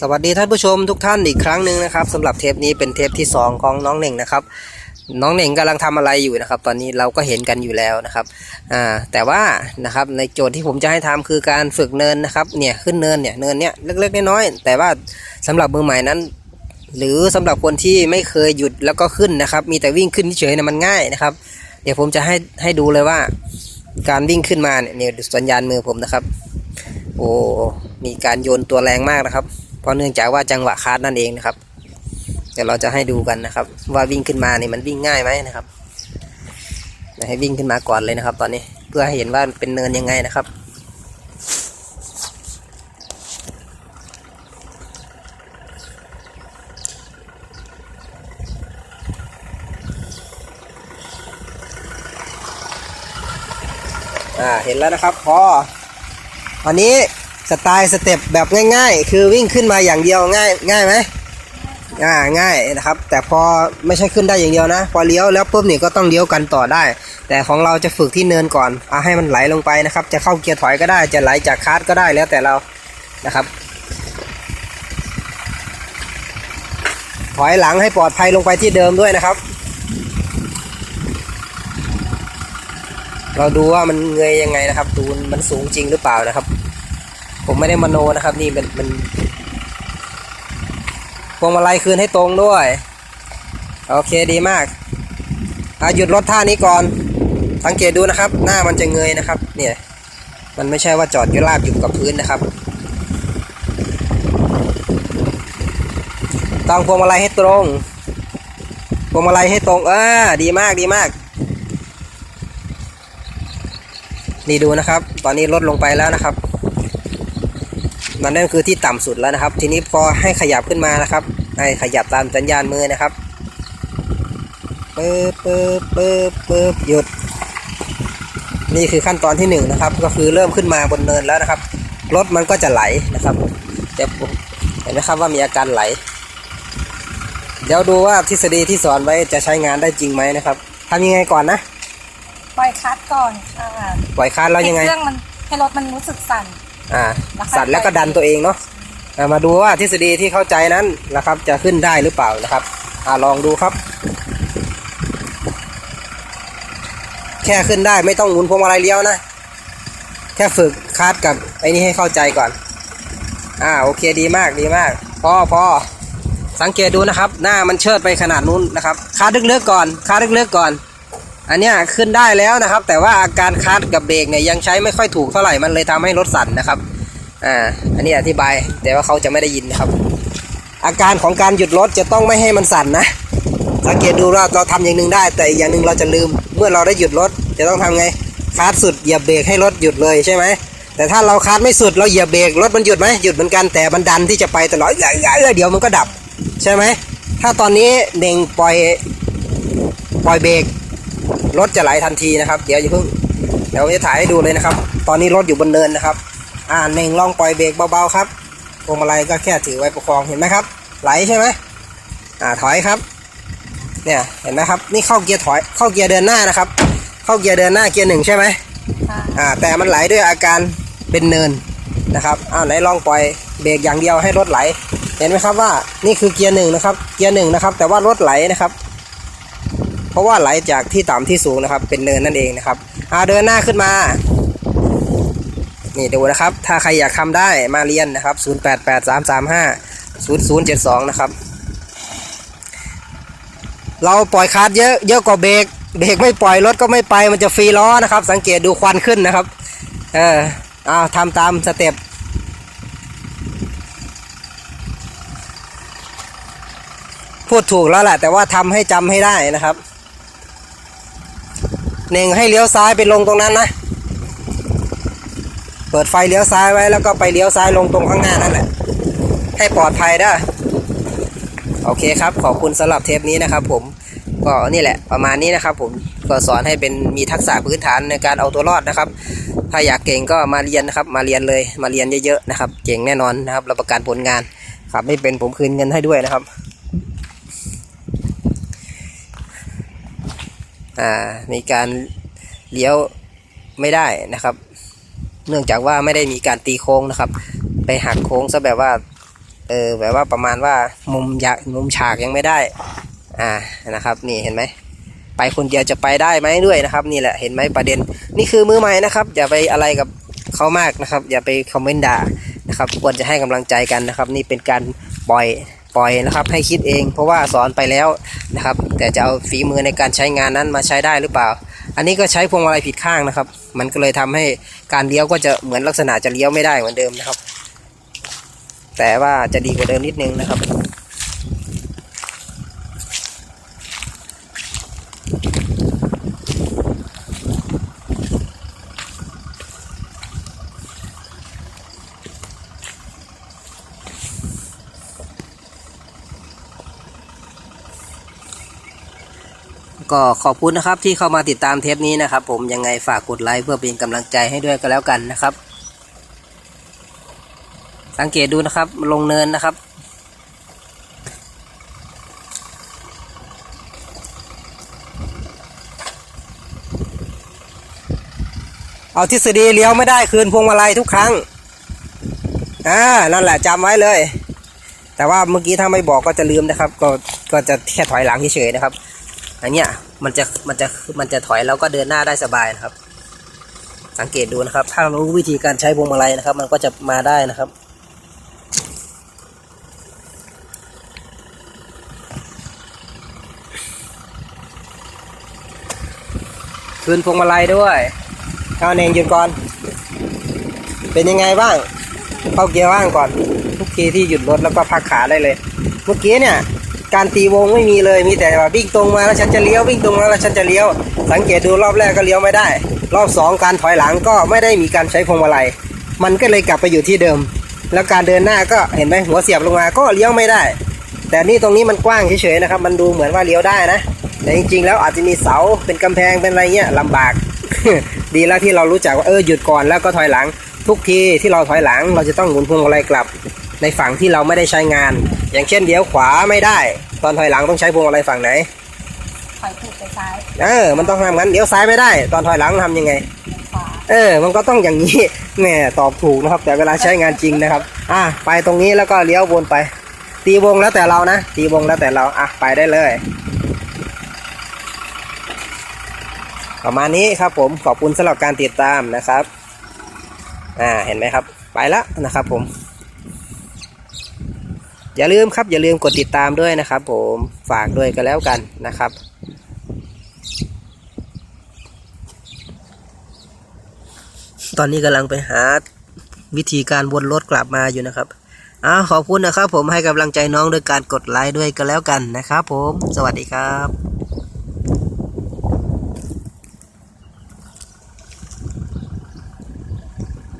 สวัสดีท่านผู้ชมทุกท่านอีกครั้งหนึ่งนะครับสำหรับเทปนี้เป็นเทปที่ 2 ของน้องเหน่งนะครับ น้องเหน่งกำลังทำอะไรอยู่นะครับ ตอนนี้เราก็เห็นกันอยู่แล้วนะครับอ่าแต่ว่านะครับในโจทย์ที่ผมจะให้ทำคือการฝึกเนินนะครับเนี่ยขึ้นเนินเนี่ยเนินเนี่ยเล็กๆน้อยๆแต่ว่าสำหรับมือใหม่นั้น หรือสำหรับคนที่ไม่เคยหยุดแล้วก็ขึ้นนะครับ มีแต่วิ่งขึ้นเฉยๆนี่ยมันง่ายนะครับ เดี๋ยวผมจะให้ให้ดูเลยว่า การวิ่งขึ้นมาเนี่ยดูสัญญาณมือผมนะครับ โอ้มีการโยนตัวแรงมากนะครับ ราะเนื่องจากว่าจังหวะคาร์ดนั่นเองนะครับ เดี๋ยวเราจะให้ดูกันนะครับ ว่าวิ่งขึ้นมานี่มันวิ่งง่ายไหมนะครับให้วิ่งขึ้นมาก่อนเลยนะครับ ตอนนี้เพื่อให้เห็นว่าเป็นเนินยังไงนะครับอ่าเห็นแล้วนะครับพอวันนี้ สไตล์สเต็ปแบบง่าย ๆ คือวิ่งขึ้นมาอย่างเดียวง่ายง่ายไหมอ่าง่ายนะครับ แต่พอไม่ใช่ขึ้นได้อย่างเดียวนะ พอเลี้ยวแล้วปุ๊บนี่ก็ต้องเลี้ยวกันต่อได้ แต่ของเราจะฝึกที่เนินก่อนเอาให้มันไหลลงไปนะครับ จะเข้าเกียร์ถอยก็ได้จะไหลจากคาร์ดก็ได้แล้วแต่เรานะครับ ถอยหลังให้ปลอดภัยลงไปที่เดิมด้วยนะครับ เราดูว่ามันเงยยังไงนะครับดูมันสูงจริงหรือเปล่านะครับ ผมไม่ได้มโนนะครับ นี่มันมันพวงมาลัยคืนให้ตรงด้วย โอเคดีมากอาหยุดรถท่านี้ก่อน สังเกตดูนะครับ หน้ามันจะเงยนะครับ เนี่ย มันไม่ใช่ว่าจอดอยู่ราบอยู่กับพื้นนะครับต้องพวงมาลัยให้ตรงพวงมาลัยให้ตรงเออดีมากดีมากนี่ดูนะครับ ตอนนี้ลดลงไปแล้วนะครับ มันนั่นคือที่ต่ำสุดแล้วนะครับ ทีนี้พอให้ขยับขึ้นมานะครับ ให้ขยับตามสัญญาณมือนะครับปึ๊บปึ๊บปึ๊บปึ๊บหยุด นี่คือขั้นตอนที่หนึ่งนะครับ ก็คือเริ่มขึ้นมาบนเนินแล้วนะครับ รถมันก็จะไหลนะครับเดี๋ยวผมเห็นไหมครับว่ามีอาการไหล เดี๋ยวดูว่าทฤษฎีที่สอนไว้จะใช้งานได้จริงไหมนะครับทำยังไงก่อนนะปล่อยคลัดก่อนค่ะปล่อยคาร์ดแล้วยังไงให้เครื่องมันให้รถมันรู้สึกสั่น อ่าแล้วค่อยสั่นแล้วก็ดันตัวเองเนาะอ่ามาดูว่าทฤษฎีที่เข้าใจนั้นนะครับ จะขึ้นได้หรือเปล่านะครับอ่าลองดูครับ แค่ขึ้นได้ไม่ต้องหมุนพวงมาลัยเลี้ยวนะ แค่ฝึกคาดกับไอ้นี่ให้เข้าใจก่อน อ่าโอเคดีมากดีมากพอพอสังเกตดูนะครับ หน้ามันเชิดไปขนาดนู้นนะครับคาดลึกๆก่อนคาดลึกๆก่อน อันเนี้ยขึ้นได้แล้วนะครับ แต่ว่าอาการคาดกับเบรกเนี่ยยังใช้ไม่ค่อยถูกเท่าไหร่มันเลยทำให้รถสั่นนะครับอ่าอันนี้อธิบายแต่ว่าเขาจะไม่ได้ยินนะครับ อาการของการหยุดรถจะต้องไม่ให้มันสั่นนะ สังเกตดูว่าเราทำอย่างหนึ่งได้ แต่อีกอย่างหนึ่งเราจะลืม เมื่อเราได้หยุดรถจะต้องทำไงคาดสุดเหยียบเบรกให้รถหยุดเลยใช่ไหมแต่ถ้าเราคาดไม่สุดเราเหยียบเบรกรถมันหยุดไหมหยุดเหมือนกันแต่มันดันที่จะไปตลอดเอ้ยเอ้ยเอ้ยเดี๋ยวมันก็ดับ ใช่ไหมถ้าตอนนี้เน่งปล่อยปล่อยเบรก รถจะไหลทันทีนะครับ เดี๋ยวอย่าเพิ่งเดี๋ยวจะถ่ายให้ดูเลยนะครับ ตอนนี้รถอยู่บนเนินนะครับ อ่าเน่งลองปล่อยเบรกเบาๆครับพวงมาลัยก็แค่ถือไว้ประคองเห็นไหมครับ ไหลใช่ไหมอ่าถอยครับเนี่ยเห็นไหมครับนี่เข้าเกียร์ถอยเข้าเกียร์เดินหน้านะครับ เข้าเกียร์เดินหน้าเกียร์หนึ่งใช่ไหมค่ะอ่าแต่มันไหลด้วยอาการเป็นเนินนะครับอ้าวไหนลองปล่อยเบรกอย่างเดียวให้รถไหล เห็นไหมครับว่านี่คือเกียร์หนึ่งนะครับเกียร์หนึ่งนะครับแต่ว่ารถไหลนะครับ เพราะว่าไหลจากที่ต่ำที่สูงนะครับ เป็นเนินนั่นเองนะครับเอาเดินหน้าขึ้นมานี่ดูนะครับ ถ้าใครอยากทำได้มาเรียนนะครับ 0 8 8 3 3 5 0 0 7 2 นะครับ เราปล่อยคาร์ดเยอะเยอะกว่าเบรกเบรกไม่ปล่อยรถก็ไม่ไปมันจะฟรีล้อนะครับ สังเกตดูควันขึ้นนะครับ เออเอาทำตามสเต็ปพูดถูกแล้วแหละแต่ว่าทำให้จำให้ได้นะครับ เน่งให้เลี้ยวซ้ายไปลงตรงนั้นนะ เปิดไฟเลี้ยวซ้ายไว้แล้วก็ไปเลี้ยวซ้ายลงตรงข้างหน้านั่นแหละ ให้ปลอดภัยได้โอเคครับ ขอบคุณสำหรับเทปนี้นะครับ ผมก็นี่แหละประมาณนี้นะครับ ผมก็สอนให้เป็นมีทักษะพื้นฐานในการเอาตัวรอดนะครับ ถ้าอยากเก่งก็มาเรียนนะครับ มาเรียนเลยมาเรียนเยอะๆนะครับ เก่งแน่นอนนะครับรับประกันผลงานครับไม่เป็นผมคืนเงินให้ด้วยนะครับ อ่า มีการเลี้ยวไม่ได้นะครับ เนื่องจากว่าไม่ได้มีการตีโค้งนะครับ ไปหักโค้งซะแบบว่าเออแบบว่าประมาณว่ามุมยากมุมฉากยังไม่ได้อ่านะครับนี่เห็นไหมไปคนเดียวจะไปได้ไหมด้วยนะครับ นี่แหละเห็นไหมประเด็น นี่คือมือใหม่นะครับอย่าไปอะไรกับเขามากนะครับ อย่าไปคอมเมนต์ด่านะครับควรจะให้กำลังใจกันนะครับ นี่เป็นการปล่อย ปล่อยนะครับ ให้คิดเอง เพราะว่าสอนไปแล้วนะครับ แต่จะเอาฝีมือในการใช้งานนั้นมาใช้ได้หรือเปล่า อันนี้ก็ใช้พวงมาลัยผิดข้างนะครับ มันก็เลยทำให้การเลี้ยวก็จะเหมือนลักษณะจะเลี้ยวไม่ได้เหมือนเดิมนะครับ แต่ว่าจะดีกว่าเดิมนิดนึงนะครับ ก็ขอบคุณนะครับที่เข้ามาติดตามเทปนี้นะครับ ผมยังไงฝากกดไลค์เพื่อเป็นกำลังใจให้ด้วยก็แล้วกันนะครับ สังเกตดูนะครับลงเนินนะครับเอาทฤษฎีเลี้ยวไม่ได้คืนพวงมาลัยทุกครั้ง อ่า นั่นแหละจำไว้เลย แต่ว่าเมื่อกี้ถ้าไม่บอกก็จะลืมนะครับ ก็ ก็จะแค่ถอยหลังเฉยๆนะครับ อันเนี้ยมันจะมันจะมันจะถอยแล้วก็เดินหน้าได้สบายนะครับ สังเกตดูนะครับ ถ้ารู้วิธีการใช้พวงมาลัยนะครับ มันก็จะมาได้นะครับคืนพวงมาลัยด้วยเอาเนงหยุดก่อน เป็นยังไงบ้างเข้าเกียร์ว่างก่อน ทุกทีที่หยุดรถแล้วก็พักขาได้เลย เมื่อกี้เนี่ย การตีวงไม่มีเลยมีแต่ว่าวิ่งตรงมาแล้วฉันจะเลี้ยววิ่งตรงมาแล้วฉันจะเลี้ยว สังเกตดูรอบแรกก็เลี้ยวไม่ได้ รอบสองการถอยหลังก็ไม่ได้มีการใช้พวงมาลัย มันก็เลยกลับไปอยู่ที่เดิม แล้วการเดินหน้าก็เห็นไหมหัวเสียบลงมาก็เลี้ยวไม่ได้ แต่นี่ตรงนี้มันกว้างเฉยๆนะครับ มันดูเหมือนว่าเลี้ยวได้นะ แต่จริงๆ แล้วอาจจะมีเสาเป็นกำแพงเป็นอะไรเงี้ยลำบาก ดีแล้วที่เรารู้จักว่าเออหยุดก่อนแล้วก็ถอยหลัง ทุกทีที่เราถอยหลังเราจะต้องหมุนพวงมาลัยกลับ ในฝั่งที่เราไม่ได้ใช้งาน อย่างเช่นเลี้ยวขวาไม่ได้ ตอนถอยหลังต้องใช้พวงมาลัยฝั่งไหนถอยถูกไปซ้ายเออมันต้องทำงั้นเลี้ยวซ้ายไม่ได้ ตอนถอยหลังทำยังไง ขวาเออ มันก็ต้องอย่างนี้แหม่ตอบถูกนะครับ แต่เวลาใช้งานจริงนะครับ อะไปตรงนี้แล้วก็เลี้ยววนไป ตีวงแล้วแต่เรานะตีวงแล้วแต่เราอะไปได้เลย ประมาณนี้ครับผมขอบคุณสำหรับการติดตามนะครับ อ่าเห็นไหมครับ ไปแล้วนะครับผม อย่าลืมครับอย่าลืมกดติดตามด้วยนะครับ ผมฝากด้วยกันแล้วกันนะครับ ตอนนี้กำลังไปหาวิธีการวนรถกลับมาอยู่นะครับอ้าขอบคุณนะครับ ผมให้กำลังใจน้องด้วยการกดไลค์ด้วยกันแล้วกันนะครับ ผม สวัสดีครับ